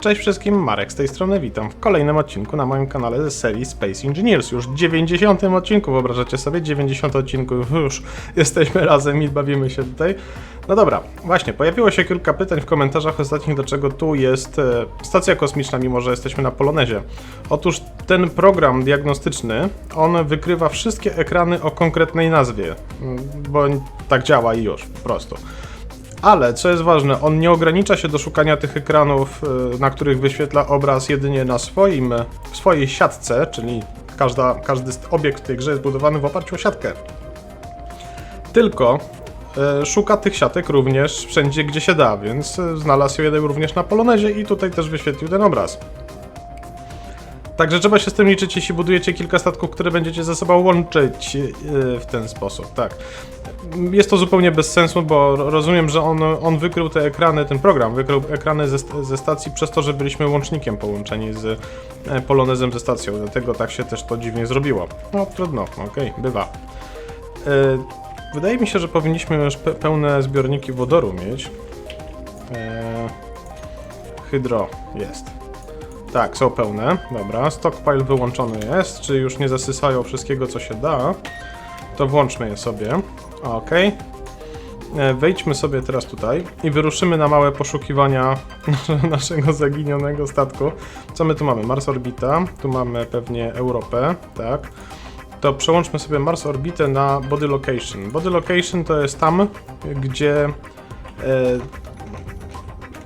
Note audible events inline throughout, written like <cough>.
Cześć wszystkim, Marek z tej strony, witam w kolejnym odcinku na moim kanale ze serii Space Engineers. Już 90 odcinku, wyobrażacie sobie? 90 odcinków, już jesteśmy razem i bawimy się tutaj. No dobra, właśnie, pojawiło się kilka pytań w komentarzach ostatnich, dlaczego tu jest e, stacja kosmiczna, mimo że jesteśmy na Polonezie. Otóż ten program diagnostyczny, on wykrywa wszystkie ekrany o konkretnej nazwie, mm, bo tak działa i już, po prostu. Ale, co jest ważne, on nie ogranicza się do szukania tych ekranów, y, na których wyświetla obraz jedynie na swoim, w swojej siatce, czyli każda, każdy obiekt w tej grze jest budowany w oparciu o siatkę. Tylko y, szuka tych siatek również wszędzie, gdzie się da, więc y, znalazł je również na Polonezie i tutaj też wyświetlił ten obraz. Także trzeba się z tym liczyć, jeśli budujecie kilka statków, które będziecie ze sobą łączyć yy, w ten sposób, tak. Jest to zupełnie bez sensu, bo ro- rozumiem, że on, on wykrył te ekrany, ten program wykrył ekrany ze, ze stacji przez to, że byliśmy łącznikiem połączeni z e, Polonezem ze stacją, dlatego tak się też to dziwnie zrobiło. No trudno, okej, bywa. E, Wydaje mi się, że powinniśmy już pe- pełne zbiorniki wodoru mieć. E, Hydro jest. Tak, są pełne. Dobra, stockpile wyłączony jest. Czy już nie zasysają wszystkiego, co się da? To włączmy je sobie. Ok. Wejdźmy sobie teraz tutaj i wyruszymy na małe poszukiwania <laughs> naszego zaginionego statku. Co my tu mamy? Mars Orbita, tu mamy pewnie Europę, tak. To przełączmy sobie Mars Orbitę na Body Location. Body Location to jest tam, gdzie e,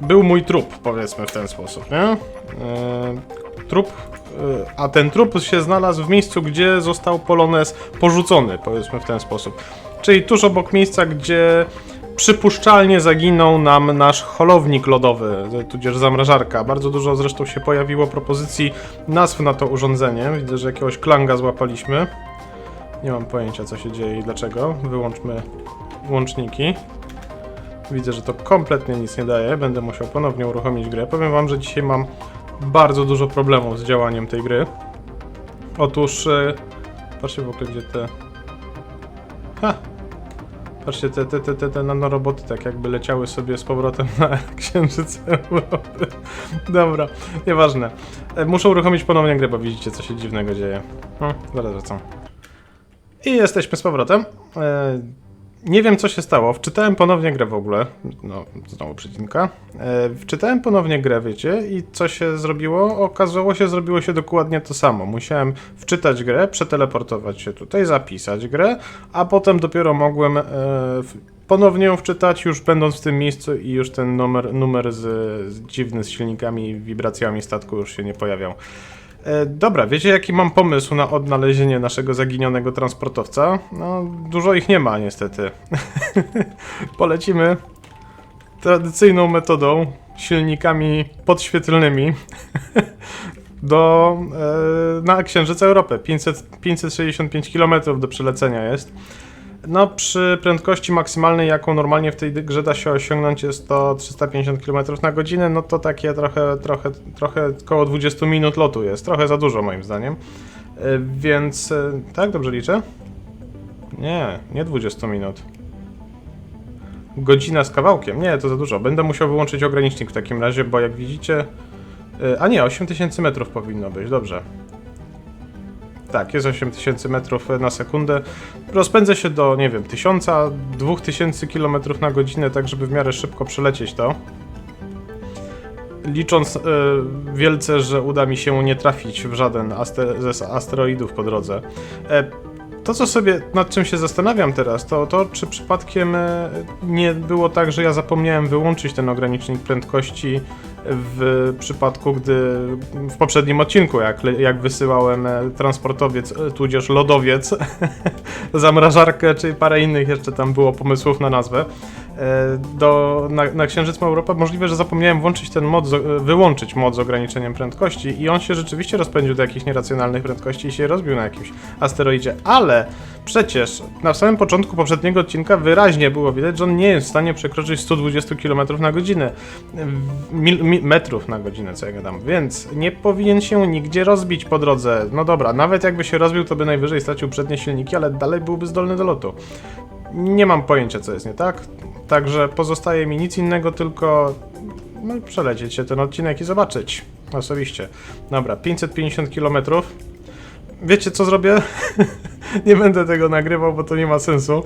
był mój trup, powiedzmy w ten sposób, nie? E, trup, e, a ten trup się znalazł w miejscu, gdzie został Polonez porzucony, powiedzmy w ten sposób. Czyli tuż obok miejsca, gdzie przypuszczalnie zaginął nam nasz holownik lodowy, tudzież zamrażarka. Bardzo dużo zresztą się pojawiło propozycji nazw na to urządzenie. Widzę, że jakiegoś klanga złapaliśmy. Nie mam pojęcia, co się dzieje i dlaczego. Wyłączmy łączniki. Widzę, że to kompletnie nic nie daje. Będę musiał ponownie uruchomić grę. Powiem wam, że dzisiaj mam bardzo dużo problemów z działaniem tej gry. Otóż... E, patrzcie w ogóle, gdzie te... Ha! Patrzcie, te, te, te, te, te nanoroboty tak jakby leciały sobie z powrotem na <laughs> księżyc Europy. Dobra, nieważne. E, muszę uruchomić ponownie grę, bo widzicie, co się dziwnego dzieje. No, zaraz wracam. I jesteśmy z powrotem. E, nie wiem, co się stało. Wczytałem ponownie grę w ogóle. No, znowu przycinka. E, wczytałem ponownie grę, wiecie, i co się zrobiło? Okazało się, zrobiło się dokładnie to samo. Musiałem wczytać grę, przeteleportować się tutaj, zapisać grę, a potem dopiero mogłem e, ponownie ją wczytać, już będąc w tym miejscu i już ten numer, numer z, z dziwny z silnikami i wibracjami statku już się nie pojawiał. E, dobra, wiecie jaki mam pomysł na odnalezienie naszego zaginionego transportowca? No, dużo ich nie ma niestety. <laughs> Polecimy tradycyjną metodą, silnikami podświetlnymi <laughs> do, e, na Księżyc Europy. 500, 565 km do przelecenia jest. No, przy prędkości maksymalnej, jaką normalnie w tej grze da się osiągnąć, jest to 350 km na godzinę, no to takie trochę, trochę, trochę koło 20 minut lotu jest. Trochę za dużo moim zdaniem. E, Więc, e, tak, dobrze liczę? Nie, nie 20 minut. Godzina z kawałkiem. Nie, to za dużo. Będę musiał wyłączyć ogranicznik w takim razie, bo jak widzicie... e, A nie, 8000 metrów powinno być, dobrze. Tak, jest 8000 metrów na sekundę. Rozpędzę się do, nie wiem, 1000, 2000 km na godzinę, tak żeby w miarę szybko przelecieć to. Licząc e, wielce, że uda mi się nie trafić w żaden aste ze asteroidów po drodze. E, to, co sobie nad czym się zastanawiam teraz, to to, czy przypadkiem e, nie było tak, że ja zapomniałem wyłączyć ten ogranicznik prędkości w przypadku, gdy w poprzednim odcinku, jak, jak wysyłałem e, transportowiec, e, tudzież lodowiec, <laughs> zamrażarkę, czy parę innych jeszcze tam było pomysłów na nazwę, do, na, na Księżyc Europa, możliwe, że zapomniałem włączyć ten mod, e, wyłączyć mod z ograniczeniem prędkości i on się rzeczywiście rozpędził do jakichś nieracjonalnych prędkości i się rozbił na jakimś asteroidzie, ale przecież na samym początku poprzedniego odcinka wyraźnie było widać, że on nie jest w stanie przekroczyć 120 km na godzinę, mil, mi, metrów na godzinę, co ja gadam, więc nie powinien się nigdzie rozbić po drodze. No dobra, nawet jakby się rozbił, to by najwyżej stracił przednie silniki, ale dalej byłby zdolny do lotu. Nie mam pojęcia, co jest nie tak, także pozostaje mi nic innego, tylko no, przelecieć się ten odcinek i zobaczyć. Osobiście. Dobra, 550 km. Wiecie co zrobię? <laughs> nie będę tego nagrywał, bo to nie ma sensu.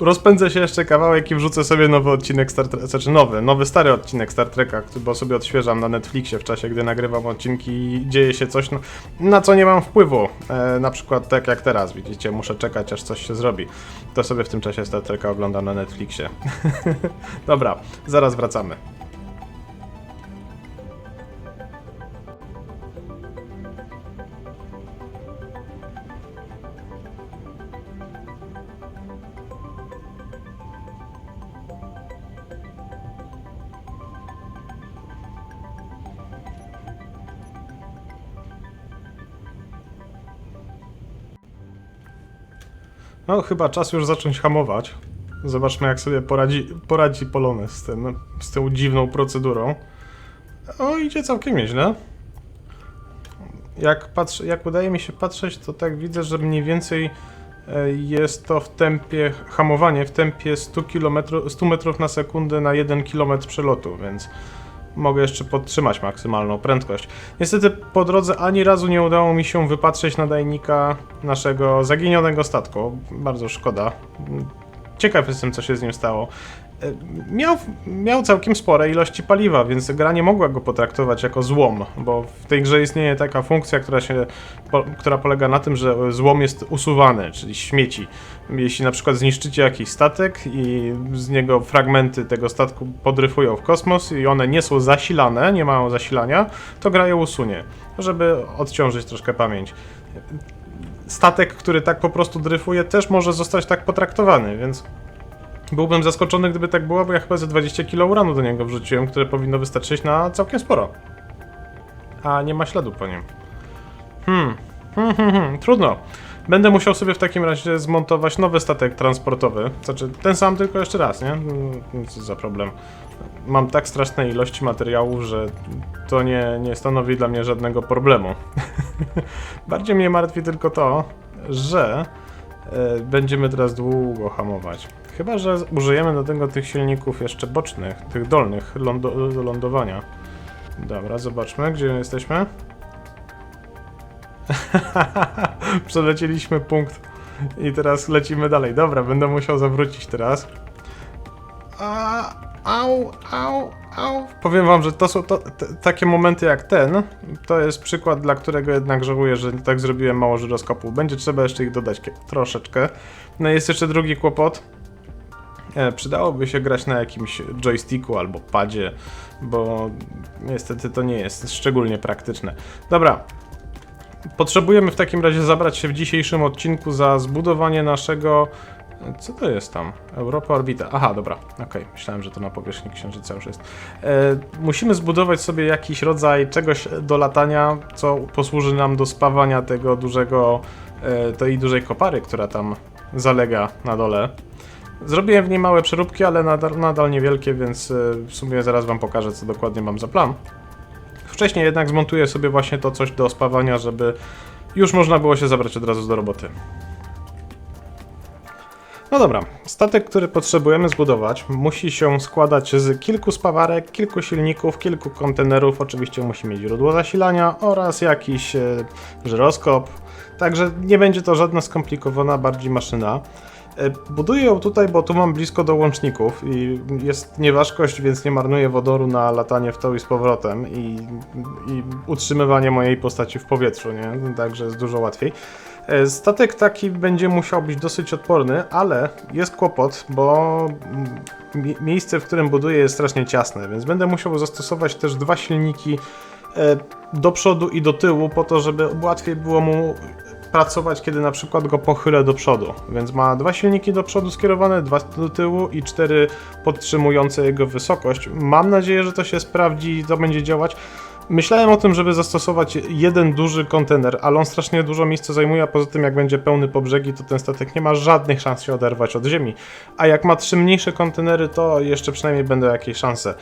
Rozpędzę się jeszcze kawałek i wrzucę sobie nowy odcinek Star Treka, znaczy nowy, nowy stary odcinek Star Treka, bo sobie odświeżam na Netflixie w czasie, gdy nagrywam odcinki i dzieje się coś, no, na co nie mam wpływu. E, na przykład tak jak teraz, widzicie, muszę czekać aż coś się zrobi. To sobie w tym czasie Star Treka oglądam na Netflixie. <laughs> Dobra, zaraz wracamy. No, chyba czas już zacząć hamować. Zobaczmy, jak sobie poradzi, poradzi z, tym, z tą dziwną procedurą. O, idzie całkiem nieźle. Jak, patrz, jak udaje mi się patrzeć, to tak widzę, że mniej więcej e, jest to w tempie, hamowanie w tempie 100, km, 100 metrów na sekundę na 1 km przelotu, więc mogę jeszcze podtrzymać maksymalną prędkość. Niestety po drodze ani razu nie udało mi się wypatrzeć nadajnika naszego zaginionego statku. Bardzo szkoda. Ciekaw jestem, co się z nim stało. E, Miał, miał całkiem spore ilości paliwa, więc gra nie mogła go potraktować jako złom, bo w tej grze istnieje taka funkcja, która, się, po, która polega na tym, że złom jest usuwany, czyli śmieci. Jeśli na przykład zniszczycie jakiś statek i z niego fragmenty tego statku podryfują w kosmos i one nie są zasilane, nie mają zasilania, to gra je usunie, żeby odciążyć troszkę pamięć. Statek, który tak po prostu dryfuje, też może zostać tak potraktowany, więc byłbym zaskoczony, gdyby tak było, bo ja chyba ze 20 kg uranu do niego wrzuciłem, które powinno wystarczyć na całkiem sporo. A nie ma śladu po nim. Hmm. Hmm, hmm, hmm. Trudno. Będę musiał sobie w takim razie zmontować nowy statek transportowy. Znaczy, ten sam, tylko jeszcze raz, nie? Mm, Co za problem. Mam tak straszne ilości materiałów, że to nie, nie stanowi dla mnie żadnego problemu. <laughs> Bardziej mnie martwi tylko to, że e, będziemy teraz długo hamować. Chyba, że użyjemy do tego tych silników jeszcze bocznych, tych dolnych do lądowania. Dobra, zobaczmy, gdzie jesteśmy. <laughs> Przelecieliśmy punkt i teraz lecimy dalej. Dobra, będę musiał zawrócić teraz. A, au, au, au. Powiem wam, że to są to, te, takie momenty jak ten. To jest przykład, dla którego jednak żałuję, że tak zrobiłem mało żyroskopów. Będzie trzeba jeszcze ich dodać troszeczkę. No i jest jeszcze drugi kłopot. E, przydałoby się grać na jakimś joysticku albo padzie, bo niestety to nie jest szczególnie praktyczne. Dobra, Potrzebujemy w takim razie zabrać się w dzisiejszym odcinku za zbudowanie naszego. Co to jest tam? Europa Orbita. Aha, dobra, okej, myślałem, że to na powierzchni Księżyca już jest. E, musimy zbudować sobie jakiś rodzaj czegoś do latania, co posłuży nam do spawania tego dużego, e, tej dużej kopary, która tam zalega na dole. Zrobiłem w niej małe przeróbki, ale nadal, nadal niewielkie, więc e, w sumie zaraz wam pokażę, co dokładnie mam za plan. Wcześniej jednak zmontuję sobie właśnie to coś do spawania, żeby już można było się zabrać od razu do roboty. No dobra, statek, który potrzebujemy zbudować, musi się składać z kilku spawarek, kilku silników, kilku kontenerów. Oczywiście musi mieć źródło zasilania oraz jakiś e, żyroskop. Także nie będzie to żadna skomplikowana bardziej maszyna. E, Buduję ją tutaj, bo tu mam blisko do łączników i jest nieważkość, więc nie marnuję wodoru na latanie w to i z powrotem i, i utrzymywanie mojej postaci w powietrzu, nie? Także jest dużo łatwiej. E, Statek taki będzie musiał być dosyć odporny, ale jest kłopot, bo mi- miejsce, w którym buduję jest strasznie ciasne, więc będę musiał zastosować też dwa silniki e, do przodu i do tyłu po to, żeby łatwiej było mu pracować, kiedy na przykład go pochylę do przodu. Więc ma dwa silniki do przodu skierowane, dwa do tyłu i cztery podtrzymujące jego wysokość. Mam nadzieję, że to się sprawdzi i to będzie działać. Myślałem o tym, żeby zastosować jeden duży kontener, ale on strasznie dużo miejsca zajmuje, a poza tym jak będzie pełny po brzegi, to ten statek nie ma żadnych szans się oderwać od ziemi. A jak ma trzy mniejsze kontenery, to jeszcze przynajmniej będą jakieś szanse.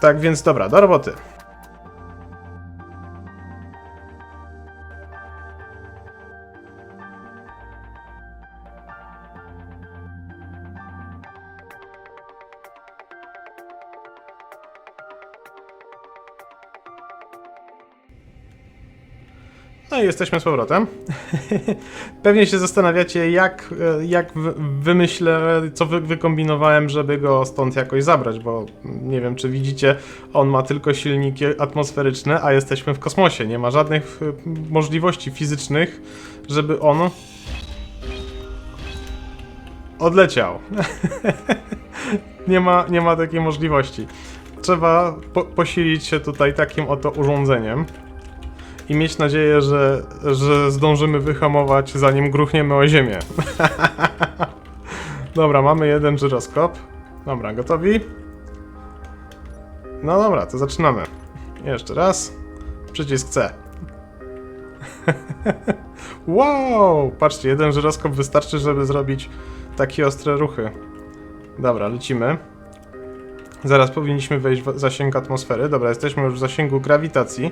Tak więc dobra, do roboty. Jesteśmy z powrotem. <laughs> Pewnie się zastanawiacie, jak, e, jak wy- wymyślę, co wy, wykombinowałem, żeby go stąd jakoś zabrać, bo nie wiem, czy widzicie, on ma tylko silniki atmosferyczne, a jesteśmy w kosmosie. Nie ma żadnych e, możliwości fizycznych, żeby on odleciał. <laughs> nie, ma, nie ma takiej możliwości. Trzeba po, posilić się tutaj takim oto urządzeniem i mieć nadzieję, że, że zdążymy wyhamować zanim gruchniemy o ziemię. <laughs> dobra, mamy jeden żyroskop. Dobra, gotowi? No dobra, to zaczynamy. Jeszcze raz. Przycisk C. <laughs> wow! Patrzcie, jeden żyroskop wystarczy, żeby zrobić takie ostre ruchy. Dobra, lecimy. Zaraz powinniśmy wejść w zasięg atmosfery. Dobra, jesteśmy już w zasięgu grawitacji.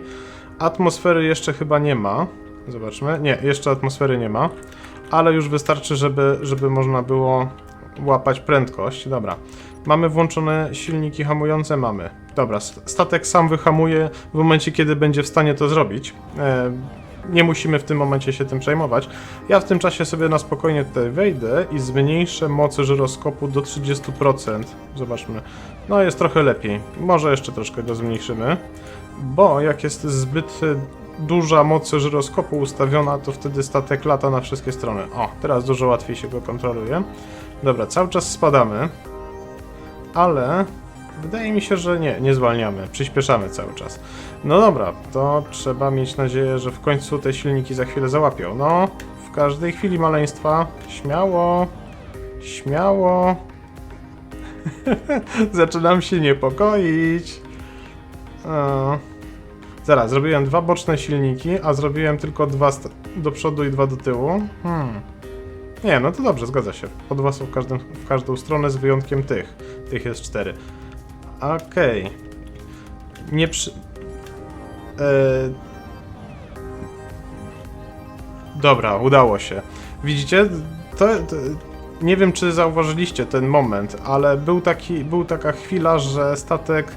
Atmosfery jeszcze chyba nie ma. Zobaczmy. Nie, jeszcze atmosfery nie ma. Ale już wystarczy, żeby, żeby można było łapać prędkość. Dobra. Mamy włączone silniki hamujące? Mamy. Dobra, st- statek sam wyhamuje w momencie, kiedy będzie w stanie to zrobić. E, nie musimy w tym momencie się tym przejmować. Ja w tym czasie sobie na spokojnie tutaj wejdę i zmniejszę mocy żyroskopu do 30%. Zobaczmy. No jest trochę lepiej. Może jeszcze troszkę go zmniejszymy. Bo jak jest zbyt y, duża moc żyroskopu ustawiona, to wtedy statek lata na wszystkie strony. O, teraz dużo łatwiej się go kontroluje. Dobra, cały czas spadamy. Ale wydaje mi się, że nie, nie zwalniamy. Przyspieszamy cały czas. No dobra, to trzeba mieć nadzieję, że w końcu te silniki za chwilę załapią. No, w każdej chwili maleństwa. Śmiało. Śmiało. <laughs> Zaczynam się niepokoić. Zaraz, zrobiłem dwa boczne silniki, a zrobiłem tylko dwa do przodu i dwa do tyłu. Hmm. Nie, no to dobrze, zgadza się. Po dwa są w, każdym, w każdą stronę, z wyjątkiem tych. Tych jest cztery. Okej. Nie przy... E... Dobra, udało się. Widzicie? To, to... Nie wiem, czy zauważyliście ten moment, ale był taki, był taka chwila, że statek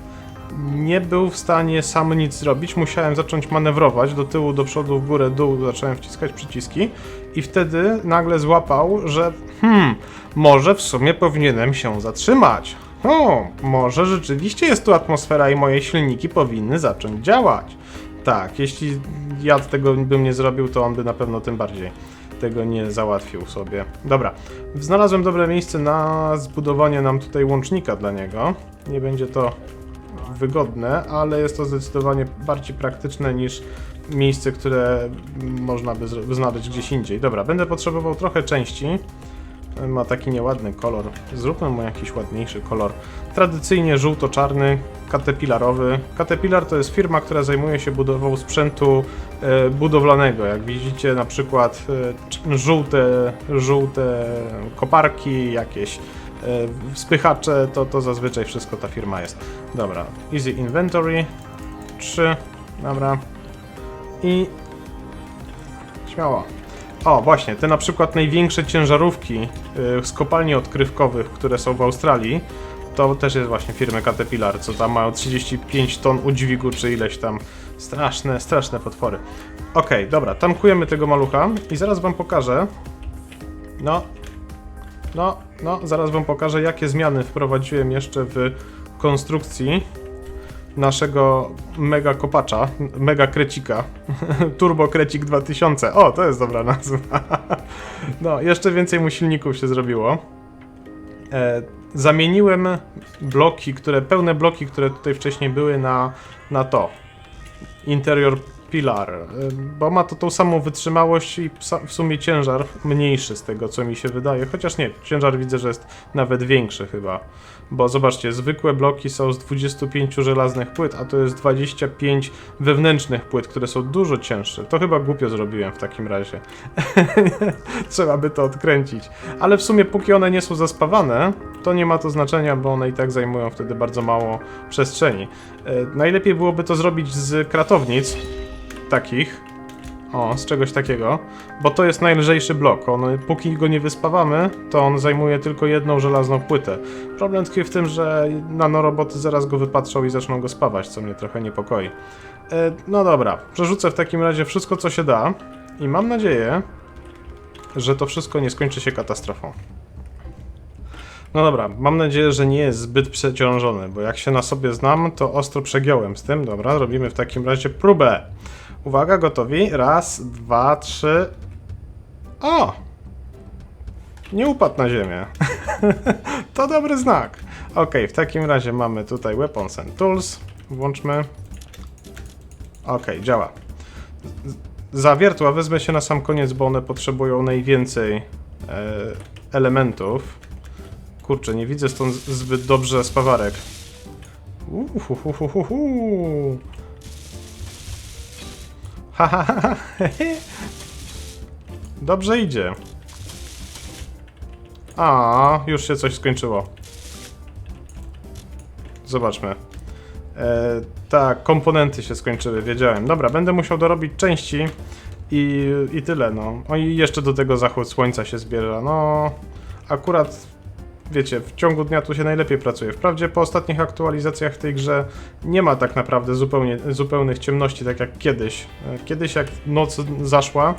nie był w stanie sam nic zrobić. Musiałem zacząć manewrować do tyłu, do przodu, w górę, dół, zacząłem wciskać przyciski i wtedy nagle złapał, że hmm, może w sumie powinienem się zatrzymać. O, może rzeczywiście jest tu atmosfera i moje silniki powinny zacząć działać. Tak, jeśli ja tego bym nie zrobił, to on by na pewno tym bardziej tego nie załatwił sobie. Dobra, znalazłem dobre miejsce na zbudowanie nam tutaj łącznika dla niego. Nie będzie to wygodne, ale jest to zdecydowanie bardziej praktyczne niż miejsce, które można by znaleźć gdzieś indziej. Dobra, będę potrzebował trochę części. Ma taki nieładny kolor. Zróbmy mu jakiś ładniejszy kolor. Tradycyjnie żółto-czarny, caterpillarowy. Caterpillar to jest firma, która zajmuje się budową sprzętu e, budowlanego. Jak widzicie na przykład e, żółte, żółte koparki, jakieś spychacze, to, to zazwyczaj wszystko ta firma jest. Dobra, Easy Inventory 3, dobra. I śmiało. O, właśnie, te na przykład największe ciężarówki yy, z kopalni odkrywkowych, które są w Australii, to też jest właśnie firmy Caterpillar, co tam mają 35 ton udźwigu, czy ileś tam. Straszne, straszne potwory. Okej, dobra, tankujemy tego malucha i zaraz wam pokażę. No, no, no, zaraz wam pokażę, jakie zmiany wprowadziłem jeszcze w konstrukcji naszego mega kopacza, mega krecika. <laughs> Turbo Krecik 2000. O, to jest dobra nazwa. <laughs> No, jeszcze więcej mu silników się zrobiło. E, zamieniłem bloki, które, pełne bloki, które tutaj wcześniej były na, na to. Interior Pilar, e, bo ma to tą samą wytrzymałość i w sumie ciężar mniejszy z tego, co mi się wydaje. Chociaż nie, ciężar widzę, że jest nawet większy chyba. Bo zobaczcie, zwykłe bloki są z 25 żelaznych płyt, a to jest 25 wewnętrznych płyt, które są dużo cięższe. To chyba głupio zrobiłem w takim razie. <laughs> Trzeba by to odkręcić. Ale w sumie póki one nie są zaspawane, to nie ma to znaczenia, bo one i tak zajmują wtedy bardzo mało przestrzeni. E, najlepiej byłoby to zrobić z kratownic takich. O, z czegoś takiego, bo to jest najlżejszy blok. On, póki go nie wyspawamy, to on zajmuje tylko jedną żelazną płytę. Problem tkwi w tym, że nanoroboty zaraz go wypatrzą i zaczną go spawać, co mnie trochę niepokoi. E, no dobra, przerzucę w takim razie wszystko, co się da i mam nadzieję, że to wszystko nie skończy się katastrofą. No dobra, mam nadzieję, że nie jest zbyt przeciążony, bo jak się na sobie znam, to ostro przegiąłem z tym. Dobra, robimy w takim razie próbę. Uwaga, gotowi? Raz, dwa, trzy. O! Nie upadł na ziemię. <laughs> to dobry znak. Ok, w takim razie mamy tutaj Weapons and Tools. Włączmy. Ok, działa. Za wiertła wezmę się na sam koniec, bo one potrzebują najwięcej e, elementów. Kurczę, nie widzę stąd zbyt dobrze spawarek. Uhuhuhuhuhu. Ha. Dobrze idzie. A, już się coś skończyło. Zobaczmy. E, tak, komponenty się skończyły, wiedziałem. Dobra, będę musiał dorobić części i, i tyle, no. O i jeszcze do tego zachód słońca się zbierze. No, akurat, wiecie, w ciągu dnia tu się najlepiej pracuje. Wprawdzie po ostatnich aktualizacjach w tej grze nie ma tak naprawdę zupełnie, zupełnych ciemności, tak jak kiedyś. E, Kiedyś jak noc zaszła,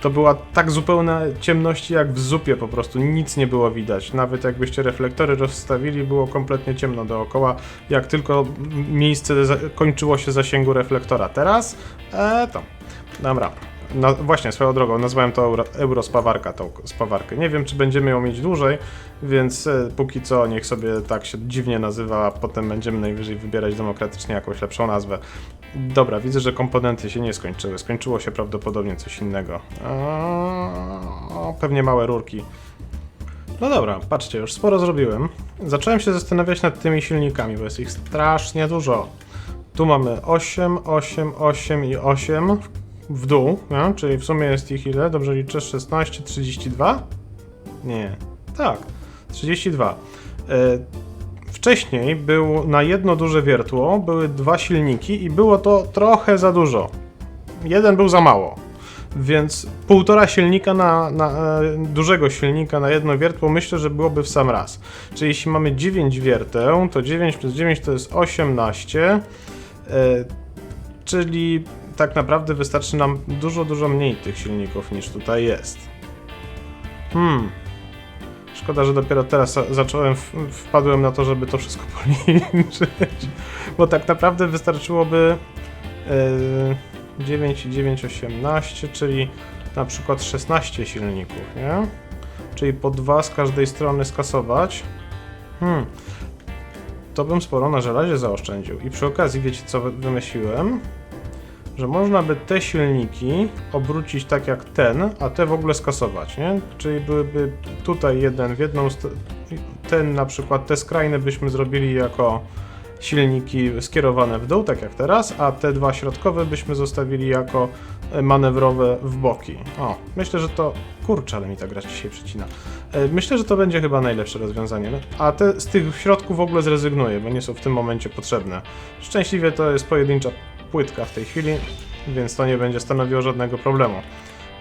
to była tak zupełna ciemności jak w zupie po prostu, nic nie było widać. Nawet jakbyście reflektory rozstawili, było kompletnie ciemno dookoła, jak tylko miejsce kończyło się zasięgu reflektora. Teraz, e, to, dobra. No, właśnie, swoją drogą, nazwałem to euro, eurospawarka, tą spawarkę. Nie wiem, czy będziemy ją mieć dłużej, więc e, póki co niech sobie tak się dziwnie nazywa, a potem będziemy najwyżej wybierać demokratycznie jakąś lepszą nazwę. Dobra, widzę, że komponenty się nie skończyły. Skończyło się prawdopodobnie coś innego. Eee, pewnie małe rurki. No dobra, patrzcie, już sporo zrobiłem. Zacząłem się zastanawiać nad tymi silnikami, bo jest ich strasznie dużo. Tu mamy 8, 8, 8 i 8 w dół, czyli w sumie jest ich ile? Dobrze liczę? 16, 32? Nie, tak, 32. E, Wcześniej był na jedno duże wiertło, były dwa silniki i było to trochę za dużo. Jeden był za mało. Więc półtora silnika na, na e, dużego silnika na jedno wiertło myślę, że byłoby w sam raz. Czyli jeśli mamy 9 wierteł, to 9 plus 9 to jest 18. E, czyli tak naprawdę wystarczy nam dużo, dużo mniej tych silników niż tutaj jest. Hmm. Szkoda, że dopiero teraz za- zacząłem, wpadłem na to, żeby to wszystko <laughs> policzyć. Bo tak naprawdę wystarczyłoby yy, 9 i 9, 18, czyli na przykład 16 silników, nie? Czyli po dwa z każdej strony skasować. Hmm. To bym sporo na żelazie zaoszczędził. I przy okazji, wiecie co wy- wymyśliłem? Że można by te silniki obrócić tak jak ten, a te w ogóle skasować, nie? Czyli byłyby tutaj jeden w jedną, ten na przykład, te skrajne byśmy zrobili jako silniki skierowane w dół, tak jak teraz, a te dwa środkowe byśmy zostawili jako e, manewrowe w boki. O, myślę, że to... Kurczę, ale mi ta gra dzisiaj przecina. E, Myślę, że to będzie chyba najlepsze rozwiązanie. No, A te z tych w środku w ogóle zrezygnuję, bo nie są w tym momencie potrzebne. Szczęśliwie to jest pojedyncza płytka w tej chwili, więc to nie będzie stanowiło żadnego problemu.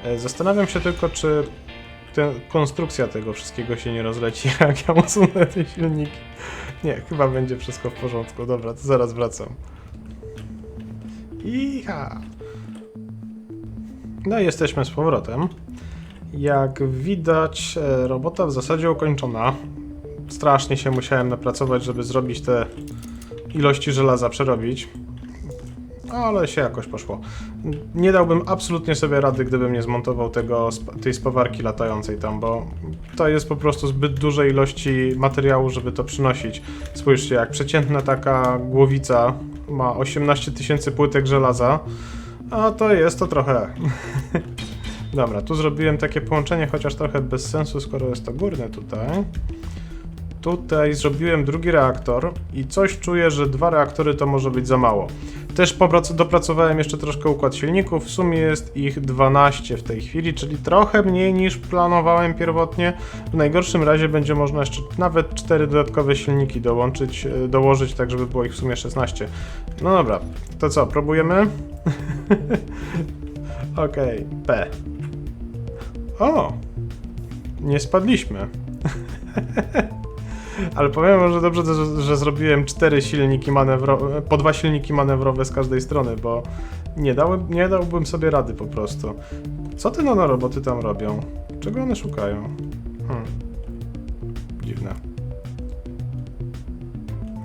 E, Zastanawiam się tylko, czy konstrukcja tego wszystkiego się nie rozleci, <laughs> jak ja usunę te silniki. Nie, chyba będzie wszystko w porządku. Dobra, to zaraz wracam. Iha. No i jesteśmy z powrotem. Jak widać, e, robota w zasadzie ukończona. Strasznie się musiałem napracować, żeby zrobić te ilości żelaza przerobić. Ale się jakoś poszło. Nie dałbym absolutnie sobie rady, gdybym nie zmontował tego, tej spawarki latającej tam, bo to jest po prostu zbyt duże ilości materiału, żeby to przynosić. Spójrzcie, jak przeciętna taka głowica ma 18 tysięcy płytek żelaza, a to jest to trochę. <laughs> Dobra, tu zrobiłem takie połączenie, chociaż trochę bez sensu, skoro jest to górne tutaj. Tutaj zrobiłem drugi reaktor i coś czuję, że dwa reaktory to może być za mało. Też dopracowałem jeszcze troszkę układ silników, w sumie jest ich 12 w tej chwili, czyli trochę mniej niż planowałem pierwotnie. W najgorszym razie będzie można jeszcze nawet 4 dodatkowe silniki dołączyć, e, dołożyć, tak żeby było ich w sumie 16. No dobra, to co, próbujemy? <laughs> Okej, P. O! Nie spadliśmy. <laughs> Ale powiem wam, że dobrze, że, że zrobiłem cztery silniki manewrowe, po dwa silniki manewrowe z każdej strony, bo nie, dałem, nie dałbym sobie rady po prostu. Co te nanoroboty tam robią? Czego one szukają? Hmm. Dziwne.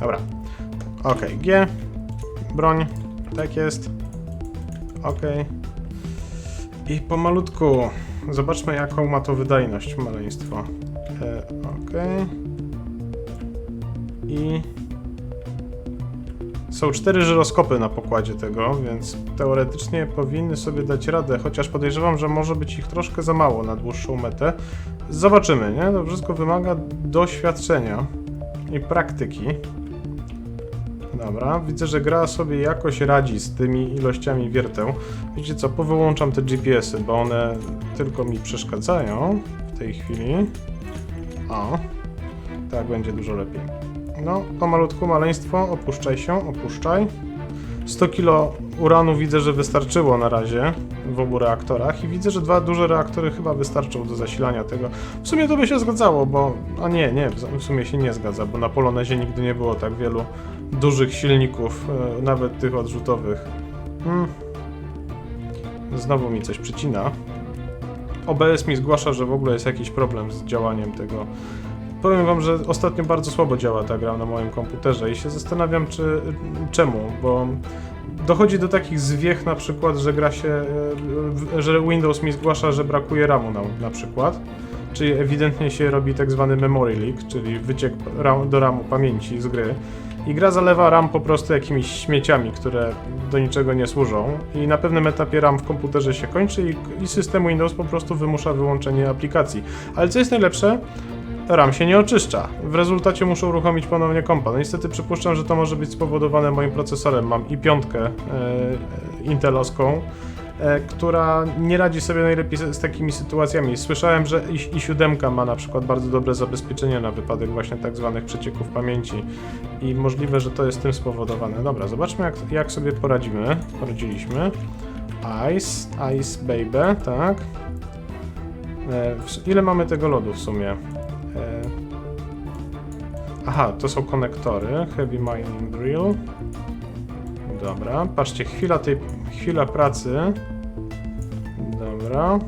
Dobra. Okej, G. Broń. Tak jest. Okej. I pomalutku. Zobaczmy, jaką ma to wydajność maleństwo. E, Okej. I są cztery żyroskopy na pokładzie tego, więc teoretycznie powinny sobie dać radę, chociaż podejrzewam, że może być ich troszkę za mało na dłuższą metę. Zobaczymy, nie? To wszystko wymaga doświadczenia i praktyki. Dobra, widzę, że gra sobie jakoś radzi z tymi ilościami wierteł. Wiecie co, powyłączam te GPS-y, bo one tylko mi przeszkadzają w tej chwili. O, tak będzie dużo lepiej. No, pomalutku maleństwo, opuszczaj się, opuszczaj. 100 kilo uranu widzę, że wystarczyło na razie w obu reaktorach i widzę, że dwa duże reaktory chyba wystarczą do zasilania tego. W sumie to by się zgadzało, bo... A nie, nie, w sumie się nie zgadza, bo na Polonezie nigdy nie było tak wielu dużych silników, e, nawet tych odrzutowych. Hmm. Znowu mi coś przycina. OBS mi zgłasza, że w ogóle jest jakiś problem z działaniem tego. Powiem wam, że ostatnio bardzo słabo działa ta gra na moim komputerze i się zastanawiam, czy czemu, bo dochodzi do takich zwiech na przykład, że gra się, e, że Windows mi zgłasza, że brakuje RAMu na, na przykład. Czyli ewidentnie się robi tak zwany memory leak, czyli wyciek do RAMu pamięci z gry. I gra zalewa RAM po prostu jakimiś śmieciami, które do niczego nie służą. I na pewnym etapie RAM w komputerze się kończy i, i system Windows po prostu wymusza wyłączenie aplikacji. Ale co jest najlepsze, RAM się nie oczyszcza. W rezultacie muszę uruchomić ponownie kompa. No niestety przypuszczam, że to może być spowodowane moim procesorem. Mam i5 e, intelowską, e, która nie radzi sobie najlepiej z, z takimi sytuacjami. Słyszałem, że i, i 7 ma na przykład bardzo dobre zabezpieczenie na wypadek właśnie tak zwanych przecieków pamięci i możliwe, że to jest tym spowodowane. Dobra, zobaczmy jak, jak sobie poradzimy. Poradziliśmy. Ice, Ice Baby, tak. E, ile mamy tego lodu w sumie? E, Aha, to są konektory. Heavy Mining Drill. Dobra, patrzcie, chwila tej, chwila pracy. Dobra.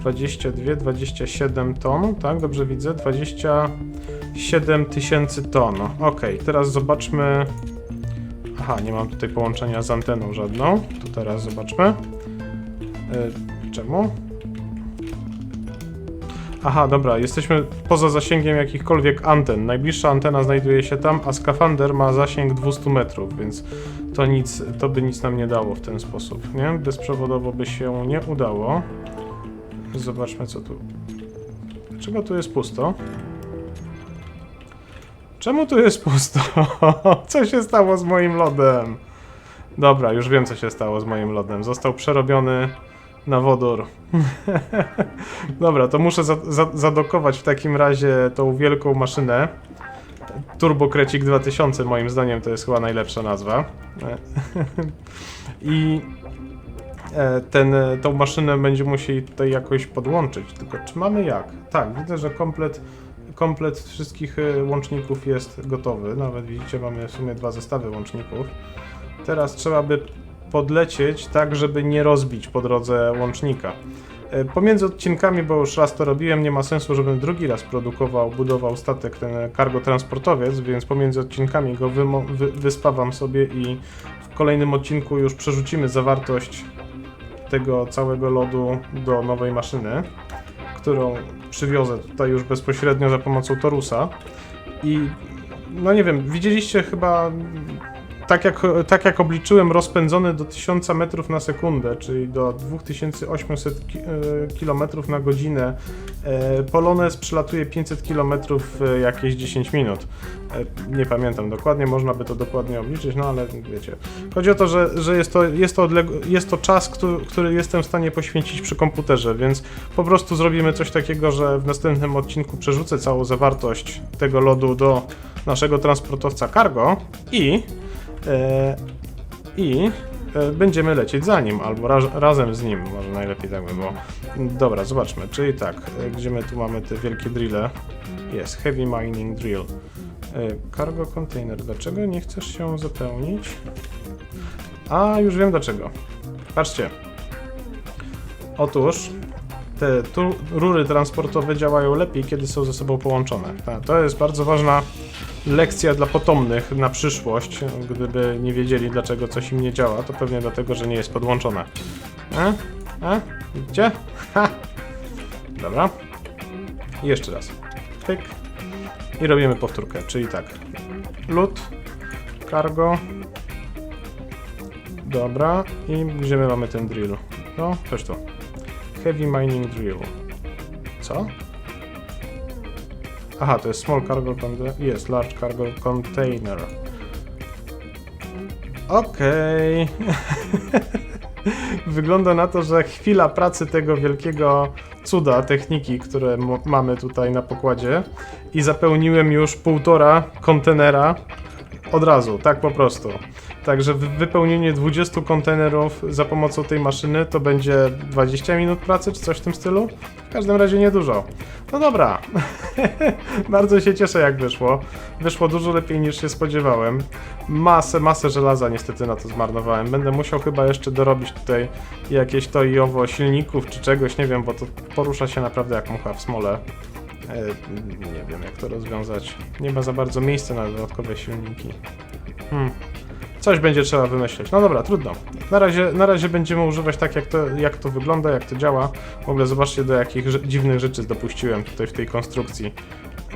22, 27 ton, tak? Dobrze widzę? 27 tysięcy ton. Ok, teraz zobaczmy. Aha, nie mam tutaj połączenia z anteną żadną. To teraz zobaczmy. E, czemu? Aha, dobra, jesteśmy poza zasięgiem jakichkolwiek anten. Najbliższa antena znajduje się tam, a skafander ma zasięg 200 metrów, więc to nic, to by nic nam nie dało w ten sposób, nie? Bezprzewodowo by się nie udało. Zobaczmy, co tu... Dlaczego tu jest pusto? Czemu tu jest pusto? <laughs> Co się stało z moim lodem? Dobra, już wiem, co się stało z moim lodem. Został przerobiony na wodór. <laughs> Dobra, to muszę za, za, zadokować w takim razie tą wielką maszynę. Turbo Krecik 2000 moim zdaniem to jest chyba najlepsza nazwa. <laughs> I e, ten, e, tą maszynę będziemy musieli tutaj jakoś podłączyć. Tylko czy mamy jak? Tak, widzę, że komplet, komplet wszystkich e, łączników jest gotowy. Nawet widzicie, mamy w sumie dwa zestawy łączników. Teraz trzeba by podlecieć tak, żeby nie rozbić po drodze łącznika. E, Pomiędzy odcinkami, bo już raz to robiłem, nie ma sensu, żebym drugi raz produkował, budował statek, ten cargo transportowiec, więc pomiędzy odcinkami go wy- wyspawam sobie i w kolejnym odcinku już przerzucimy zawartość tego całego lodu do nowej maszyny, którą przywiozę tutaj już bezpośrednio za pomocą Torusa. I no nie wiem, widzieliście chyba tak jak, tak jak obliczyłem, rozpędzony do 1000 metrów na sekundę, czyli do 2800 ki- e, km na godzinę. E, Polones przelatuje 500 km w jakieś 10 minut. E, Nie pamiętam dokładnie, można by to dokładnie obliczyć, no ale wiecie. Chodzi o to, że, że jest, to, jest, to jest to czas, który, który jestem w stanie poświęcić przy komputerze, więc po prostu zrobimy coś takiego, że w następnym odcinku przerzucę całą zawartość tego lodu do naszego transportowca cargo i E, I e, będziemy lecieć za nim, albo raz, razem z nim, może najlepiej tak by było. Dobra, zobaczmy, czyli tak, e, gdzie my tu mamy te wielkie drille? Jest, heavy mining drill. E, Cargo container, dlaczego nie chcesz się zapełnić? A, już wiem dlaczego. Patrzcie. Otóż te tu, rury transportowe działają lepiej, kiedy są ze sobą połączone. To jest bardzo ważna lekcja dla potomnych na przyszłość. Gdyby nie wiedzieli, dlaczego coś im nie działa, to pewnie dlatego, że nie jest podłączone. E? E? Gdzie? Ha! Dobra. I jeszcze raz. Pyk. I robimy powtórkę, czyli tak. Lód, cargo. Dobra. I gdzie my mamy ten drill? No, też to. Heavy mining drill. Co? Aha, to jest small cargo container. Jest large cargo container. Okej. <laughs> Wygląda na to, że chwila pracy tego wielkiego cuda techniki, które mamy tutaj na pokładzie i zapełniłem już półtora kontenera od razu, tak po prostu. Także wy- wypełnienie 20 kontenerów za pomocą tej maszyny to będzie 20 minut pracy, czy coś w tym stylu? W każdym razie niedużo. No dobra, <laughs> bardzo się cieszę jak wyszło. Wyszło dużo lepiej niż się spodziewałem. Masę, masę żelaza niestety na to zmarnowałem. Będę musiał chyba jeszcze dorobić tutaj jakieś to i owo silników czy czegoś, nie wiem, bo to porusza się naprawdę jak mucha w smole. E, nie wiem jak to rozwiązać. Nie ma za bardzo miejsca na dodatkowe silniki. Hmm. Coś będzie trzeba wymyśleć. No dobra, trudno. Na razie, na razie będziemy używać tak, jak to, jak to wygląda, jak to działa. W ogóle zobaczcie, do jakich dziwnych rzeczy dopuściłem tutaj w tej konstrukcji.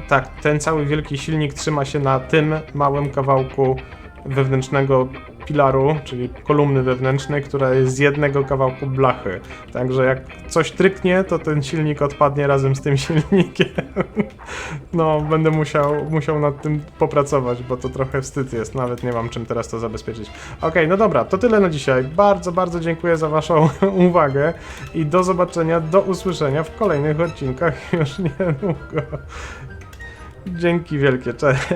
Tak, ten cały wielki silnik trzyma się na tym małym kawałku wewnętrznego pilaru, czyli kolumny wewnętrznej, która jest z jednego kawałku blachy. Także jak coś tryknie, to ten silnik odpadnie razem z tym <laughs> silnikiem. No, będę musiał, musiał nad tym popracować, bo to trochę wstyd jest. Nawet nie mam czym teraz to zabezpieczyć. Okej, no dobra, to tyle na dzisiaj. Bardzo, bardzo dziękuję za Waszą <laughs> uwagę i do zobaczenia, do usłyszenia w kolejnych odcinkach już <laughs> niedługo. Dzięki wielkie, cześć.